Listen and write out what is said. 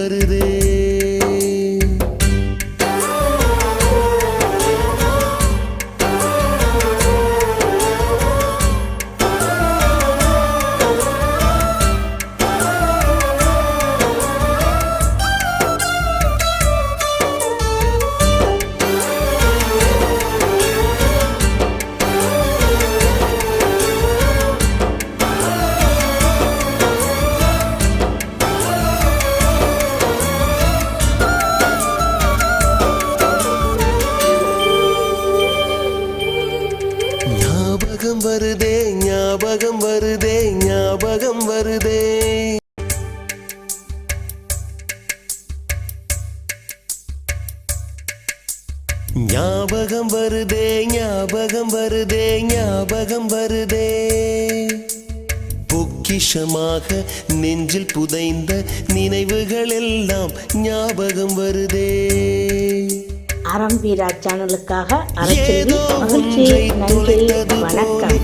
வருதே. ஞாபகம் வருதே ஞாபகம் வருதே. ஞாபகம் வருதே ஞாபகம் வருதே ஞாபகம் வருதே. பொக்கிஷமாக நெஞ்சில் புதைந்த நினைவுகள் எல்லாம் ஞாபகம் வருதே. அறம் வீரா சேனலுக்காக போலே வணக்கம்